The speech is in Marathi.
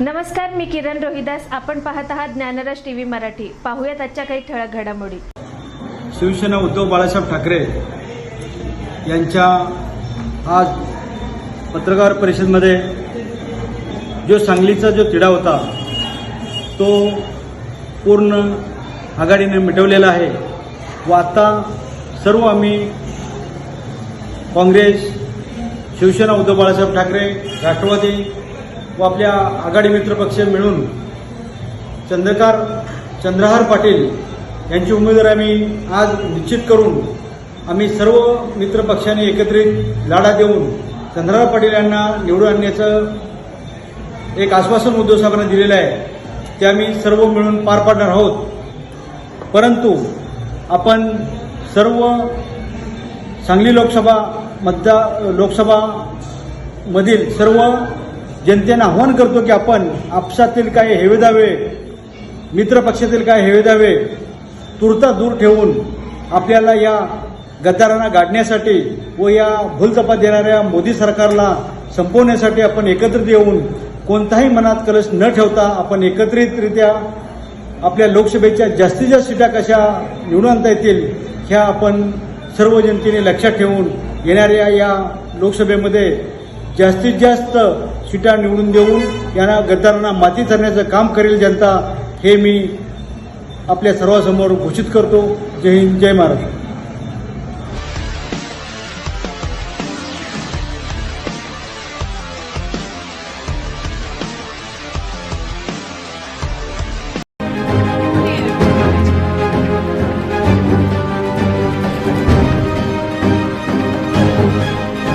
नमस्कार मी किरण रोहिदास. आपण पाहत आहात ज्ञानराज टीव्ही मराठी. पाहूयात आजच्या काही ठळक घडामोडी. शिवसेना उद्धव बाळासाहेब ठाकरे यांच्या आज पत्रकार परिषदेमध्ये जो सांगलीचा जो तिढा होता तो पूर्ण आघाडीने मिटवलेला आहे व आता सर्व आम्ही काँग्रेस शिवसेना उद्धव बाळासाहेब ठाकरे राष्ट्रवादी व आपल्या आघाडी मित्रपक्ष मिळून चंद्रकार चंद्रहार पाटील यांची उमेदवारी आम्ही आज निश्चित करून आम्ही सर्व मित्रपक्षांनी एकत्रित लढा देऊन चंद्रहार पाटील यांना निवडून आणण्याचं एक आश्वासन उद्धव साहेबांना दिलेलं आहे. ते आम्ही सर्व मिळून पार पाडणार आहोत. परंतु आपण सर्व सांगली लोकसभा मतदार लोकसभामधील सर्व जनतेनं आव्हान करतो की आपण आपसातील काय हेवेदावे मित्रपक्षातील काही काय हेवेदावे तुर्ता दूर ठेवून आपल्याला या गद्दारांना गाडण्यासाठी व या भूलचपा देणाऱ्या मोदी सरकारला संपवण्यासाठी आपण एकत्रित येऊन कोणताही मनात कलश न ठेवता आपण एकत्रितरित्या आपल्या लोकसभेच्या जास्तीत जास्त सीटा कशा निवडून आणता येतील ह्या आपण सर्व जनतेने लक्षात ठेवून येणाऱ्या या लोकसभेमध्ये जास्तीत जास्त सीटा निवडून देऊन यांना गद्दारांना माती धरण्याचं काम करेल जनता हे मी आपल्या सर्वांसमोर घोषित करतो. जय हिंद जय महाराष्ट्र.